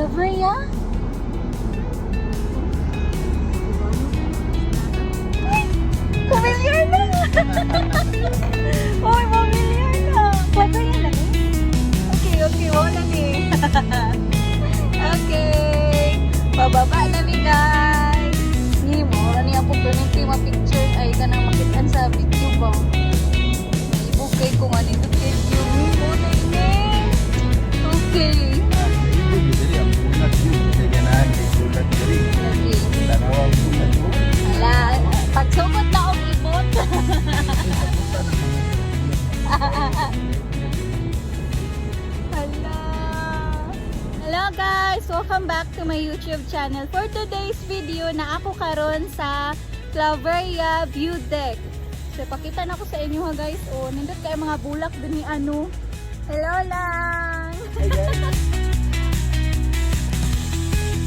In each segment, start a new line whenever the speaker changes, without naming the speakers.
Lavria? Ay, familiar na! Uy, familiar na! Pwede yan na Okay, okay, wala ni. okay. Bababa na mi guys. Ni mo, wala niya po permanente ma-picture ay ka nang makitaan sa video ba. Ibukay ko nga nito YouTube channel. For today's video na ako karon sa Claveria View Deck. So pakita na ko sa inyo ha guys. Oh, nindot kay mga bulak din ni ano. Hello lang.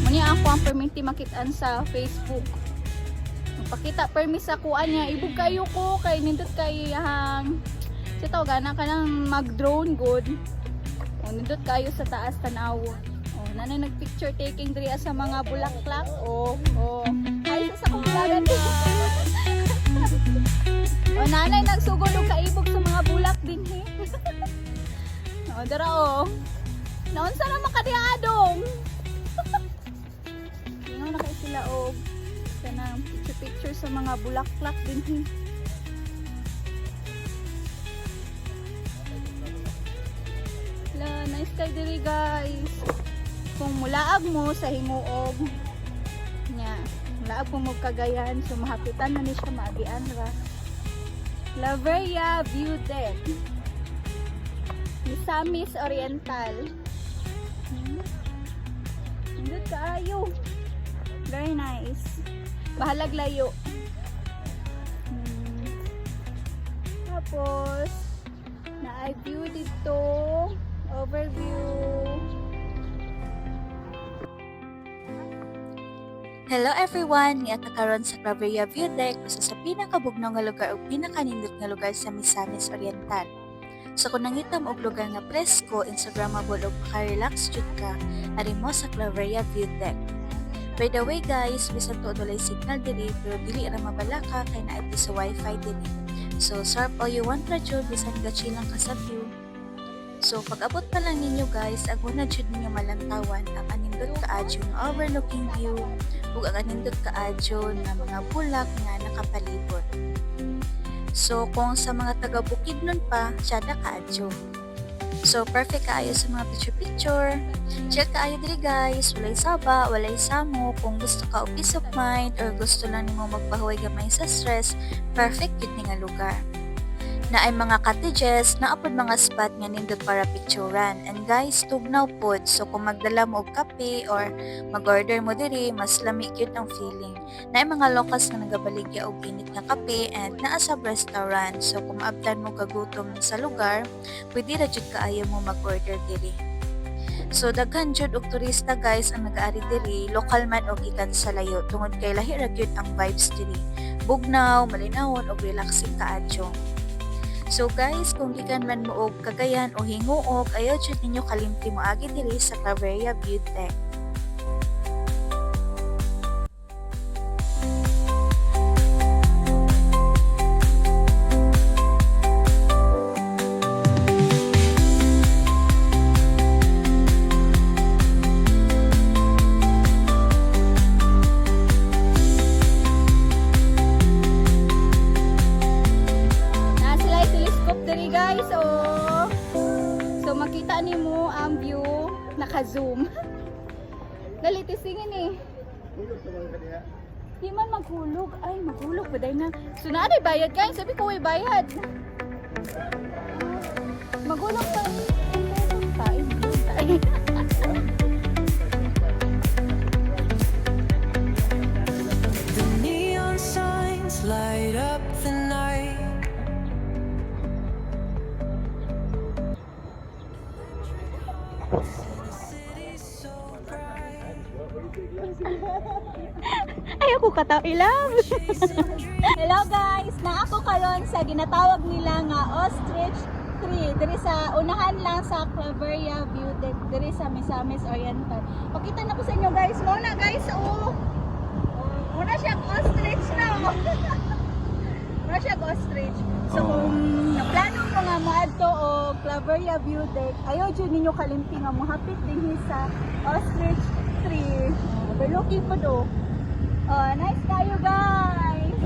Muni ako ang perminti makitaan sa Facebook. Pakita permis sa kuan niya. Ibog kayo ko kay nindot kay hang sa tao gana ka nang mag-drone good. O nindot kayo sa taas tanawon. Nanay nag-picture taking diri sa mga bulaklak. O o ay sa sa kumulagan O nanay nagsugod og kaibog sa mga bulak din he. o dara o. Naunsa na makadiadong. Tingnan na kayo sila og kanang picture-picture sa mga bulaklak din he. La, nice kay diri guys. Kung mulaag mo sa himuog nya, mulaag mo kagayan so mahapitan na ni siya maagian ra. Laveria View Deck. Misamis Oriental. Hmm. Indot kaayo. Very nice. Bahalag layo. Hmm. Tapos, na view dito. Overview.
Hello everyone! Niata karon sa Claveria View Deck usa sa pinakabugnaw nga lugar ug pinakanindot nga lugar sa Misamis Oriental. So kung nangitam og lugar nga presko, instagrammable ug maka-relax jud ka, ari mo sa Claveria View Deck. By the way guys, bisan to adulay signal diri pero dili ra mabalaka kay naay sa wifi diri. So sharp all you want ra jud bisan gachilang ka sa view. So pag abot pa lang ninyo guys, aguna jud ninyo malantawan ang anindot kaadyo nga overlooking view ug ang anindot kaadyo na mga bulak nga nakapalibot. So kung sa mga taga Bukidnon pa, syada kaadyo. So perfect kaayo sa mga picture-picture. Check kaayo diri guys, walay saba, walay samo, kung gusto ka og peace of mind or gusto lang nimo magpahuway gamay sa stress, perfect yun ni nga lugar na ay mga cottages na apod mga spot nga nindot para picturean. And guys, tugnaw pod. So kung magdala mo og kape or mag-order mo diri, mas lami gyud ang feeling. Na ay mga locals nga nagabaligya og init nga kape and naa sa restaurant. So kung maabtan mo kagutom sa lugar, pwede ra jud kaayo mo mag-order diri. So daghan jud og turista guys ang nagaari diri, lokal man og gikan sa layo tungod kay lahi ra gyud ang vibes diri. Bugnaw, malinawon og relaxing kaadyo. So guys, kung gikan man mo og kagayan o hinguog, ayaw jud ninyo kalimti mo agi diri sa Claveria View
makita nimo ang view naka-zoom. Dali tisingin eh. Di man maghulog. Ay, maghulog ba dahil na? So na ay bayad guys. Sabi ko ay bayad. Maghulog pa. Tayo. Tayo. Ay, ako kataw ilang. Hello guys! Na ako karon sa ginatawag nila nga ostrich 3. Diri sa unahan lang sa Claveria View. Diri sa Misamis Oriental. Pakita na ko sa inyo guys. Muna guys, oh. Muna siya ostrich na. oh. Muna siya ostrich. So
Oo.
kung naplano mo nga maadto o Claveria View Deck, ayaw dyan ninyo kalimpi nga mo hapit din sa ostrich tree. Oh, overlooking po do. Oh, nice kayo guys.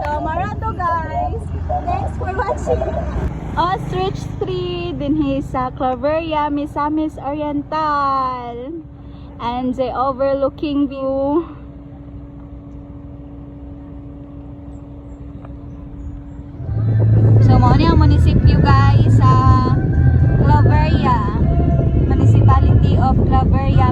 So, marato guys. Thanks for watching. Ostrich tree din sa Claveria, Misamis Oriental. And the overlooking view. So, ang munisipyo guys sa Claveria. Municipality of Claveria,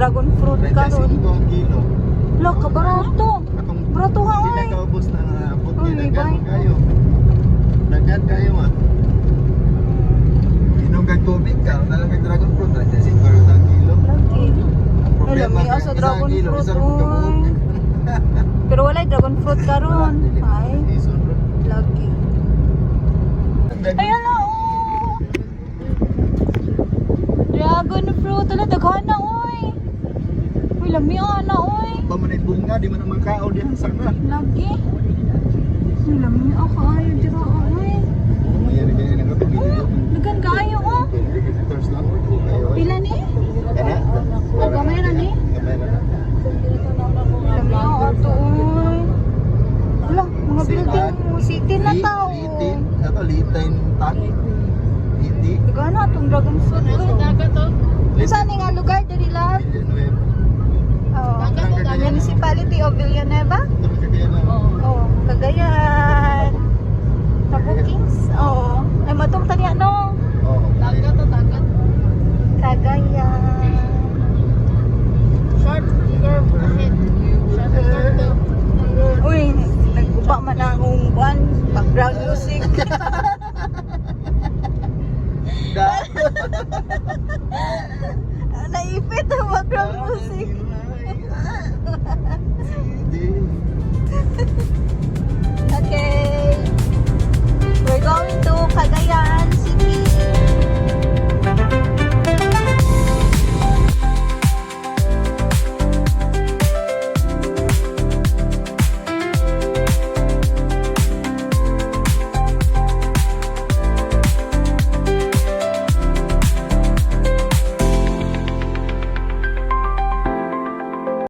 dragon fruit
karon.
35 ang kilo.
Lo, kabarato.
Atong
Barato ha, oy.
na kaubos na nga abot ni dagan kayo. Dagan kayo ah. Inom kag tubig ka, na lang kag dragon fruit, ra kasi siguro ang kilo.
Alam, may
kag
asa dragon
kilo,
fruit, oy. Pero wala dragon fruit karon. Ay,
Ison ro.
lagi.
Ang dagan-
Ay, ala, oh. Dragon fruit. Ala, daghan na, oy. Lami na, oy.
Pa man bunga, di man ang makao diyan sa nga.
Lagi. Uy, lami ako. Ayaw, dira, oy.
Mayari kaya nang kapag dito.
Dagan kaayo, oh. Pila ni?
Kana?
Oh, gamay na ni?
Gamay na.
Lami ako, ato, oy. Wala, mga building mo. City na tao.
Litin. Ato litin tak. Liti.
Dagan na, itong dragon fruit, oy. Saan nga lugar, diri lahat?
Villanueva.
Oh, Municipality of Villanueva?
Na.
Oh, Cagayan. Sa bookings? Oo. Ay, matong tanya, no?
Oo. Dagat to dagat.
Cagayan.
Short curve ahead. Short curve.
Uy, nagguba man ang kung kuan, background music. Naipit ang background music.